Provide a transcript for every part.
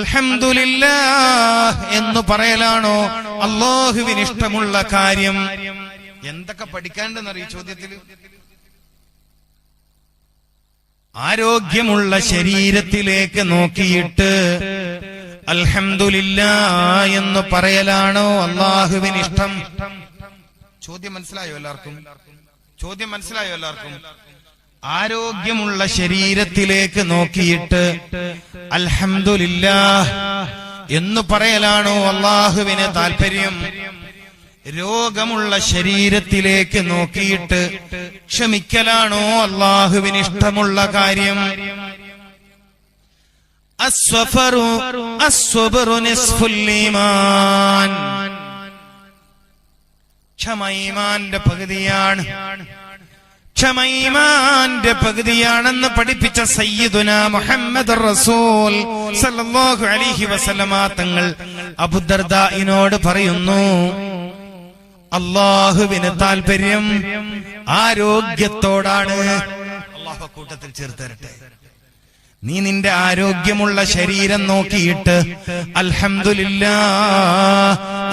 അൽഹംദുലില്ല എന്ന് പറയലാണോ? അള്ളാഹുവിന് ഇഷ്ടമുള്ള കാര്യം. എന്തൊക്കെ പഠിക്കാണ്ടെന്നറിയ ചോദ്യത്തിൽ ആരോഗ്യമുള്ള ശരീരത്തിലേക്ക് നോക്കിയിട്ട് അൽഹംദുലില്ല എന്ന് പറയലാണോ? അള്ളാഹുവിന് ഇഷ്ടം. ചോദ്യം മനസ്സിലായോ എല്ലാവർക്കും? ചോദ്യം മനസ്സിലായോ എല്ലാവർക്കും? ആരോഗ്യമുള്ള ശരീരത്തിലേക്ക് നോക്കിയിട്ട് അൽഹംദുലില്ല എന്ന് പറയലാണോ അള്ളാഹുവിന് താല്പര്യം രോഗമുള്ള ശരീരത്തിലേക്ക് നോക്കിയിട്ട് ക്ഷമിക്കലാണോ അള്ളാഹുവിന് ഇഷ്ടമുള്ള കാര്യം? ക്ഷമൈമാന്റെ പകുതിയാണ്. ക്ഷമ ഈമാന്റെ പകുതിയാണെന്ന് പഠിപ്പിച്ച സയ്യിദുന മുഹമ്മദ് റസൂൽ സല്ലല്ലാഹു അലൈഹി വസല്ലമ തങ്ങൾ അബുദർദായിനോട് പറയുന്നു അള്ളാഹുവിന് താല്പര്യം ആരോഗ്യത്തോടാണ്. അള്ളാഹു കൂട്ടത്തിൽ ചേർത്ത് തരട്ടെ. നീ നിന്റെ ആരോഗ്യമുള്ള ശരീരം നോക്കിയിട്ട് അൽഹമില്ല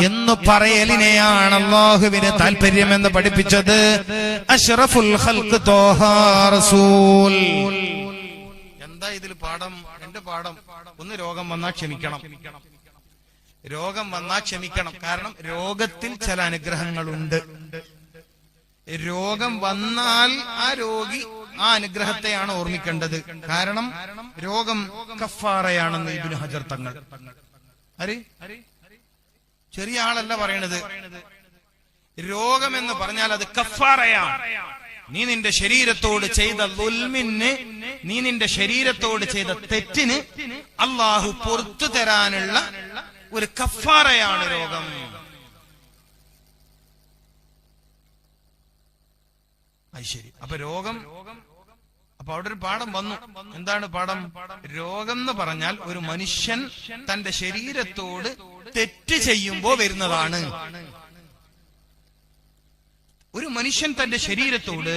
എന്ന് പറയലിനെയാണ് അള്ളാഹുവിന് താല്പര്യം എന്ന് പഠിപ്പിച്ചത് അഷ്റഫുൽ റസൂൽ. എന്താ ഇതിൽ പാഠം? എന്റെ പാഠം. ഒന്ന് രോഗം വന്നാൽ ക്ഷമിക്കണം. രോഗം വന്നാൽ ക്ഷമിക്കണം. കാരണം രോഗത്തിൽ ചില അനുഗ്രഹങ്ങളുണ്ട്. രോഗം വന്നാൽ ആ രോഗി ആ അനുഗ്രഹത്തെയാണ് ഓർമ്മിക്കേണ്ടത്. കാരണം രോഗം കഫാറയാണെന്ന് ഇബിന് ഹജർ തങ്ങൾ. ചെറിയ ആളല്ല പറയണത്. രോഗം എന്ന് പറഞ്ഞാൽ അത് കഫാറയാണ്. നീ നിന്റെ ശരീരത്തോട് ചെയ്ത ലുൽമിന് നീ നിന്റെ ശരീരത്തോട് ചെയ്ത തെറ്റിന് അള്ളാഹു പൊറത്തു തരാനുള്ള ഒരു കഫാറയാണ് രോഗം. അത് ശരി. അപ്പൊ രോഗം അപ്പൊ അവിടെ ഒരു പാഠം വന്നു. എന്താണ് പാഠം? രോഗം എന്ന് പറഞ്ഞാൽ ഒരു മനുഷ്യൻ തന്റെ ശരീരത്തോട് തെറ്റ് ചെയ്യുമ്പോ വരുന്നതാണ്. ഒരു മനുഷ്യൻ തന്റെ ശരീരത്തോട്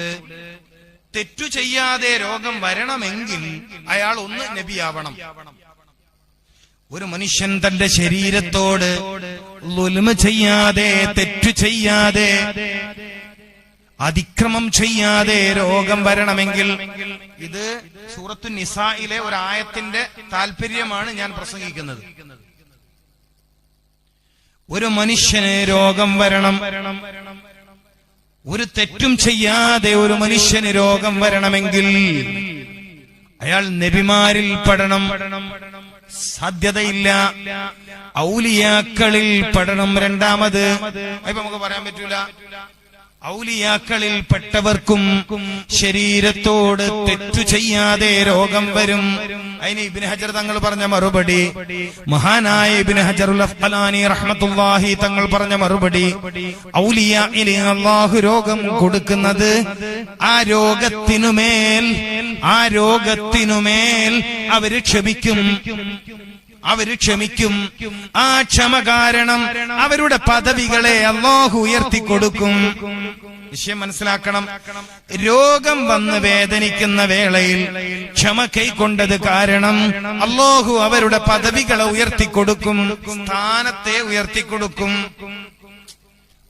തെറ്റു ചെയ്യാതെ രോഗം വരണമെങ്കിൽ അയാൾ ഒന്ന് നബിയാവണം. ഒരു മനുഷ്യൻ തന്റെ ശരീരത്തോട് ലുൽമ ചെയ്യാതെ തെറ്റു ചെയ്യാതെ അതിക്രമം ചെയ്യാതെ രോഗം വരണമെങ്കിൽ ഇത് സൂറത്തു നിസായിലെ ഒരു ആയത്തിന്റെ താല്പര്യമാണ് ഞാൻ പ്രസംഗിക്കുന്നത്. ഒരു മനുഷ്യന് രോഗം വരണം. ഒരു തെറ്റും ചെയ്യാതെ ഒരു മനുഷ്യന് രോഗം വരണമെങ്കിൽ അയാൾ നബിമാരിൽ പഠനം. സാധ്യതയില്ല. ഔലിയാക്കളിൽ പഠനം രണ്ടാമത്. ഇപ്പൊ നമുക്ക് പറയാൻ പറ്റൂല. ഔലിയാക്കളിൽ പെട്ടവർക്കും ശരീരത്തോട് തെറ്റു ചെയ്യാതെ രോഗം വരും. അതിന് ഇബിന് ഹജർ തങ്ങൾ പറഞ്ഞ മറുപടി മഹാനായ ഇബിന് ഹജറുൽ അഫ്ഖലാനി റഹ്മത്തുള്ളാഹി തങ്ങൾ പറഞ്ഞ മറുപടി ഔലിയായിലെ അള്ളാഹു രോഗം കൊടുക്കുന്നത് ആ രോഗത്തിനുമേൽ ആ രോഗത്തിനുമേൽ അവർ ക്ഷമിക്കും. അവർ ക്ഷമിക്കും. ആ ക്ഷമ കാരണം അവരുടെ പദവികളെ അള്ളാഹു ഉയർത്തി കൊടുക്കും വിഷയം മനസ്സിലാക്കണം. രോഗം വന്ന് വേദനിക്കുന്ന വേളയിൽ ക്ഷമ കൈക്കൊണ്ടത് കാരണം അള്ളാഹു അവരുടെ പദവികളെ ഉയർത്തി കൊടുക്കും സ്ഥാനത്തെ ഉയർത്തി കൊടുക്കും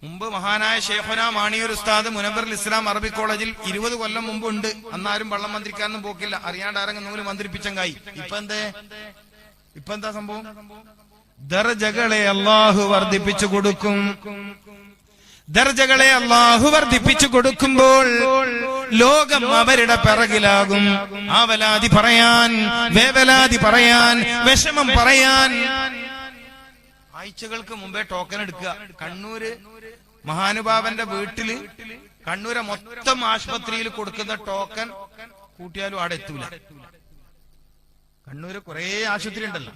മുമ്പ് മഹാനായ ഷേഖുന മാണിയൂർ ഉസ്താദ് മുനബർ ഇസ്ലാം അറബി കോളേജിൽ ഇരുപത് കൊല്ലം മുമ്പ് ഉണ്ട് അന്നാരും വള്ളം മന്ത്രിക്കാനൊന്നും പോക്കില്ല. അറിയാണ്ട് ആരെങ്കിലും നൂൽ മന്ത്രിപ്പിച്ചങ്കായി ഇപ്പൊ എന്തേ? ഇപ്പൊ എന്താ സംഭവം? ദർജകളെ അള്ളാഹു വർദ്ധിപ്പിച്ചു കൊടുക്കും. ദർജകളെ അള്ളാഹു വർദ്ധിപ്പിച്ചു കൊടുക്കുമ്പോൾ ലോകം അവരുടെ പിറകിലാകും. ആവലാതി പറയാൻ വേവലാതി പറയാൻ വിഷമം പറയാൻ. ആഴ്ചകൾക്ക് മുമ്പേ ടോക്കൺ എടുക്കുക. കണ്ണൂര് മഹാനുഭാവന്റെ വീട്ടിൽ കണ്ണൂരെ മൊത്തം ആശുപത്രിയിൽ കൊടുക്കുന്ന ടോക്കൺ കൂട്ടിയാലും അവിടെ എത്തൂല. കണ്ണൂര് കുറേ ആശുപത്രി ഉണ്ടല്ലോ.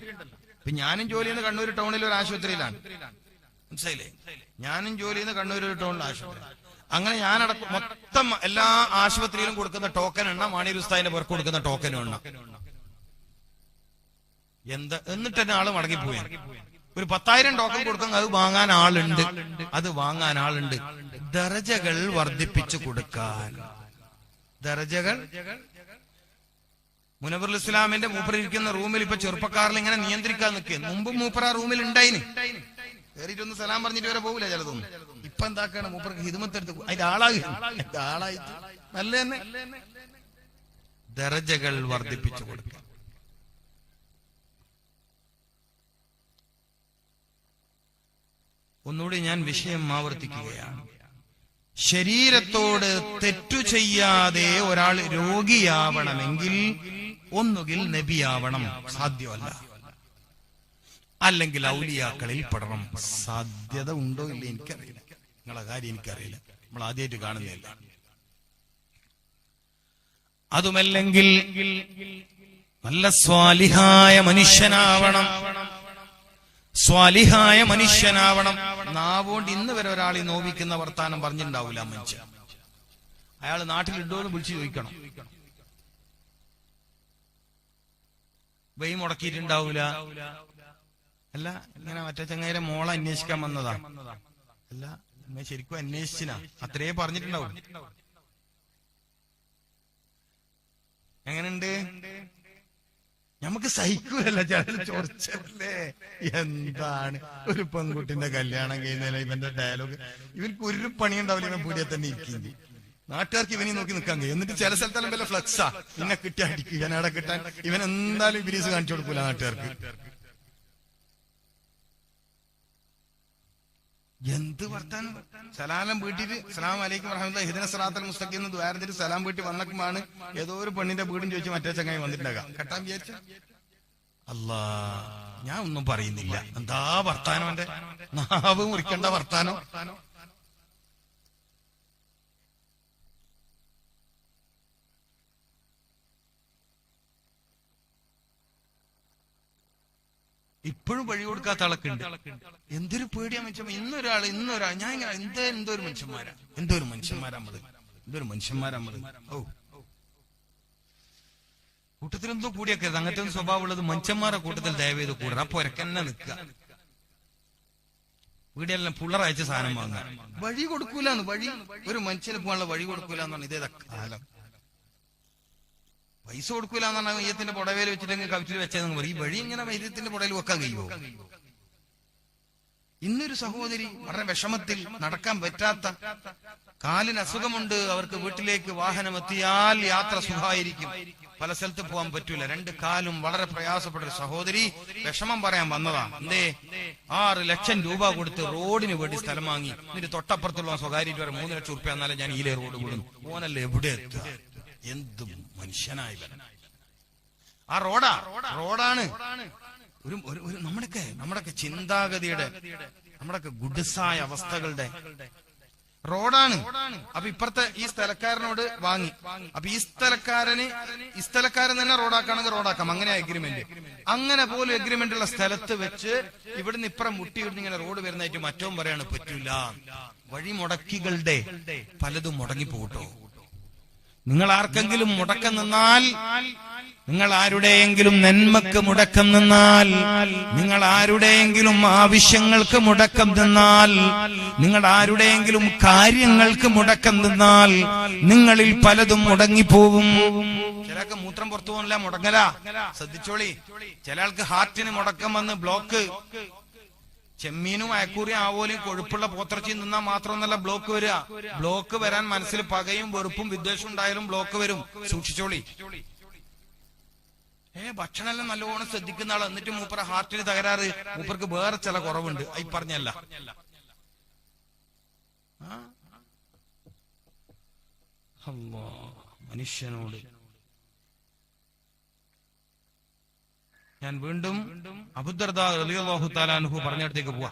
ഇപ്പൊ ഞാനും ജോലി ചെയ്യുന്ന കണ്ണൂർ ടൗണിൽ ഒരു ആശുപത്രിയിലാണ്. മനസ്സിലായില്ലേ? ഞാനും ജോലി ചെയ്യുന്ന കണ്ണൂർ ഒരു ടൗണിൽ ആശുപത്രി. അങ്ങനെ ഞാനടക്കം മൊത്തം എല്ലാ ആശുപത്രിയിലും കൊടുക്കുന്ന ടോക്കൺ എണ്ണ മാണിയൂർ ഉസ്താദിന്റെ പേർക്ക് കൊടുക്കുന്ന ടോക്കനും എണ്ണ. എന്താ? എന്നിട്ട് എന്നെ ആൾ മടങ്ങിപ്പോയി ഒരു പത്തായിരം ടോക്കൺ കൊടുക്കുന്ന അത് വാങ്ങാൻ ആളുണ്ട്. അത് വാങ്ങാൻ ആളുണ്ട്. ദറജകൾ വർദ്ധിപ്പിച്ചു കൊടുക്കാൻ. ദറജകൾ മുനവറുൽ ഇസ്ലാമിന്റെ മൂപ്പർ ഇരിക്കുന്ന റൂമിൽ ഇപ്പൊ ചെറുപ്പക്കാരിൽ ഇങ്ങനെ നിയന്ത്രിക്കാൻ നിൽക്കുക മുമ്പ് മൂപ്പർ ആ റൂമിൽ ഉണ്ടായിന്. കയറിയിട്ടൊന്ന് സലാം പറഞ്ഞിട്ട് വരെ പോകില്ല ചിലതൊന്നും. ഇപ്പൊ എന്താക്കാണ് മൂപ്പർക്ക് ഹിതുമത്തെടുത്ത് അതിന്റെ ആളായി. ആളായി നല്ല തന്നെ. ദരജകൾ വർദ്ധിപ്പിച്ചു കൊടുക്കുക. ഒന്നുകൂടി ഞാൻ വിഷയം ആവർത്തിക്കുകയാണ്. ശരീരത്തോട് തെറ്റു ചെയ്യാതെ ഒരാൾ രോഗിയാവണമെങ്കിൽ ഒന്നുകിൽ നബിയാവണം. സാധ്യമല്ല. അല്ലെങ്കിൽ ഔലിയാക്കളിൽ പെടണം. സാധ്യത ഉണ്ടോ ഇല്ല? എനിക്കറിയില്ല. നിങ്ങളെ കാര്യം എനിക്കറിയില്ല. നമ്മൾ ആദ്യമായിട്ട് കാണുന്നില്ല അതുമല്ലെങ്കിൽ നല്ല സ്വാലിഹായ മനുഷ്യനാവണം. സ്വാലിഹായ മനുഷ്യനാവണം. നാവോണ്ട് ഇന്ന് വരെ ഒരാളെ നോവിക്കുന്ന വർത്താനം പറഞ്ഞിട്ടുണ്ടാവില്ല മനുഷ്യൻ അയാൾ നാട്ടിലിട്ടോന്ന് വിളിച്ചു ചോദിക്കണം. വൈ മുടക്കിയിട്ടുണ്ടാവൂല. അല്ല ഇങ്ങനെ മറ്റേ ചങ്ങായിരെ മോളെ അന്വേഷിക്കാൻ വന്നതാ. അല്ല ഇങ്ങനെ ശരിക്കും അന്വേഷിച്ചിന. അത്രേ പറഞ്ഞിട്ടുണ്ടാവും. എങ്ങനെയുണ്ട്? നമുക്ക് സഹിക്കൂലല്ല ചില ചോർച്ചല്ലേ? എന്താണ്? ഒരു പെൺകുട്ടിന്റെ കല്യാണം കഴിയുന്നില്ല ഇവന്റെ ഡയലോഗ് ഇവർക്ക് ഒരു പണി ഉണ്ടാവില്ല ഇവൻ തന്നെ ഇരിക്കുന്നത് നാട്ടുകാർക്ക് ഇവനെ നോക്കി നിൽക്കാൻ കഴിയും എന്നിട്ട് ചില സ്ഥലത്തെല്ലാം വല്ല ഫ്ലക്സാ ഇന്നെ കിട്ടി അടിക്കും അവിടെ കിട്ടാൻ? ഇവൻ എന്തായാലും ഇബിലീസ് കാണിച്ചു കൊടുക്കൂല നാട്ടുകാർക്ക്. എന്ത് വർത്താനം? സലാലം വീട്ടിൽ സലാം അലൈക്കും വറഹമുല്ല ഹിദന സലാത്തൽ മുസ്തഖി എന്ന് ദ്വാരത്തിൽ സലാം വീട്ടിൽ വന്നക്കുമാണ് ഏതോ ഒരു പെണ്ണിന്റെ വീടും ചോദിച്ച് മറ്റേ ചങ്ങായി വന്നിട്ടുണ്ടാകാം. കെട്ടാൻ വിചാരിച്ച? അല്ലാ ഞാൻ ഒന്നും പറയുന്നില്ല. എന്താ വർത്താനം നാവ് മുറിക്കേണ്ട വർത്താനം. ഇപ്പോഴും വഴി കൊടുക്കാത്ത ആളൊക്കെയുണ്ട് എന്തൊരു പേടിയാ മനുഷ്യൻ. ഇന്നൊരാൾ ഇന്നൊരാൾ ഞാൻ ഇങ്ങനെ എന്താ ഒരു മനുഷ്യന്മാരാ. എന്തോ ഒരു മനുഷ്യന്മാരാ നമ്മൾ. എന്തൊരു മനുഷ്യന്മാരാ നമ്മൾ. ഓ കൂട്ടത്തിലെന്തോ കൂടിയൊക്കെ അങ്ങനത്തെ ഒരു സ്വഭാവം ഉള്ളത് മനുഷ്യന്മാരെ കൂട്ടത്തിൽ ദയവേത് കൂടണം. അപ്പൊ ഒരക്കന്നെ നിൽക്കുക. വീടെല്ലാം പുള്ളറയച്ച സാധനം വാങ്ങുക. വഴി കൊടുക്കൂലെന്ന്. വഴി ഒരു മനുഷ്യന് പോകാനുള്ള വഴി കൊടുക്കൂലെന്നാണ് ഇതേതാ കാലം. പൈസ കൊടുക്കൂല എന്ന് പറഞ്ഞാൽ മയ്യത്തിന്റെ പുടവേൽ വെച്ചിട്ടെങ്കിൽ കവിച്ചിൽ വെച്ചതെന്ന് പറയും. ഈ വഴി ഇങ്ങനെ മയ്യത്തിന്റെ പുടയിൽ വെക്കാൻ കഴിയുമോ? ഇന്നൊരു സഹോദരി വളരെ വിഷമത്തിൽ നടക്കാൻ പറ്റാത്ത കാലിന് അസുഖമുണ്ട്. അവർക്ക് വീട്ടിലേക്ക് വാഹനം എത്തിയാൽ യാത്ര സുഖമായിരിക്കും. പല സ്ഥലത്ത് പോകാൻ പറ്റൂല. രണ്ട് കാലും വളരെ പ്രയാസപ്പെട്ട ഒരു സഹോദരി വിഷമം പറയാൻ വന്നതാ. എന്തേ? ആറ് ലക്ഷം രൂപ കൊടുത്ത് റോഡിന് വേണ്ടി സ്ഥലം വാങ്ങി. എന്നിട്ട് തൊട്ടപ്പുറത്തുള്ള സ്വകാര്യ മൂന്ന് ലക്ഷം റുപ്യ എന്നാലും ഞാൻ ഈലെ റോഡ് വിടുന്നു ഓനല്ലേ എവിടെ എത്തുക? എന്ത് മനുഷ്യനായി ആ റോഡാ റോഡാണ്. ഒരു ഒരു നമ്മുടെയൊക്കെ നമ്മുടെയൊക്കെ ചിന്താഗതിയുടെ നമ്മുടെയൊക്കെ ഗുഡ്സായ അവസ്ഥകളുടെ റോഡാണ്. അപ്പൊ ഇപ്പുറത്തെ ഈ സ്ഥലക്കാരനോട് വാങ്ങി. അപ്പൊ ഈ സ്ഥലക്കാരന് ഈ സ്ഥലക്കാരൻ തന്നെ റോഡാക്കാണെങ്കിൽ റോഡാക്കാം. അങ്ങനെ അഗ്രിമെന്റ് അങ്ങനെ പോലും അഗ്രിമെന്റ് ഉള്ള സ്ഥലത്ത് വെച്ച് ഇവിടുന്ന് ഇപ്പുറം മുട്ടി ഇങ്ങനെ റോഡ് വരുന്നതായിട്ട് മറ്റവും പറയാണ് പറ്റൂല. വഴി മുടക്കികളുടെ പലതും മുടങ്ങി പോകട്ടോ നിങ്ങൾ ആർക്കെങ്കിലും മുടക്കം നിന്നാൽ നിങ്ങൾ ആരുടെയെങ്കിലും നന്മക്ക് മുടക്കം നിന്നാൽ നിങ്ങൾ ആരുടെയെങ്കിലും ആവശ്യങ്ങൾക്ക് മുടക്കം നിന്നാൽ നിങ്ങൾ ആരുടെയെങ്കിലും കാര്യങ്ങൾക്ക് മുടക്കം നിന്നാൽ നിങ്ങളിൽ പലതും മുടങ്ങിപ്പോവും. ചിലർക്ക് മൂത്രം പുറത്തു പോകുന്നില്ല മുടങ്ങല. ശ്രദ്ധിച്ചോളി. ചില ആൾക്ക് ഹാർട്ടിന് മുടക്കം വന്ന് ബ്ലോക്ക്. ചെമ്മീനും അയക്കൂറിയും ആവോലും കൊഴുപ്പുള്ള പോത്തിറച്ചിയും നിന്നാൽ മാത്രമൊന്നല്ല ബ്ലോക്ക് വരിക. ബ്ലോക്ക് വരാൻ മനസ്സിൽ പകയും വെറുപ്പും വിദ്വേഷം ഉണ്ടായാലും ബ്ലോക്ക് വരും. സൂക്ഷിച്ചോളി. ഏ ഭക്ഷണമെല്ലാം നല്ലോണം ശ്രദ്ധിക്കുന്ന ആൾ എന്നിട്ട് മൂപ്പറ ഹാർട്ടിന് തകരാറ്. മൂപ്പർക്ക് വേറെ ചില കുറവുണ്ട്. ഈ പറഞ്ഞല്ല. മനുഷ്യനോട്. ഞാൻ വീണ്ടും അബുദർദ താലാൻഹു പറഞ്ഞിടത്തേക്ക് പോവാ.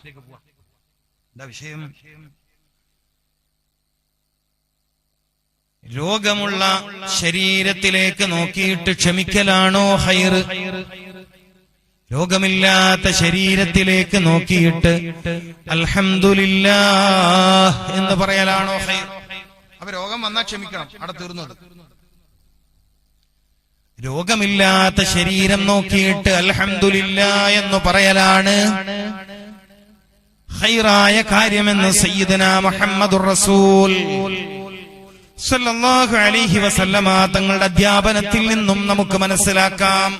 എന്താ വിഷയം? രോഗമുള്ള ശരീരത്തിലേക്ക് നോക്കിയിട്ട് ക്ഷമിക്കലാണോ ഹൈർ? രോഗമില്ലാത്ത ശരീരത്തിലേക്ക് നോക്കിയിട്ട് അൽഹംദുലില്ലാ എന്ന് പറയലാണോ ഹൈർ? അപ്പൊ രോഗം വന്നാൽ ക്ഷമിക്കണം. അവിടെ തീർന്നത്. രോഗമില്ലാത്ത ശരീരം നോക്കിയിട്ട് അൽഹംദുലില്ല എന്ന് പറയലാണ്. ഹൈറായ കാര്യമെന്ന് സയ്യിദന മുഹമ്മദുർ റസൂൽ. സല്ലല്ലാഹു അലൈഹി വസല്ലമ തങ്ങളുടെ അധ്യാപനത്തിൽ നിന്നും നമുക്ക് മനസ്സിലാക്കാം.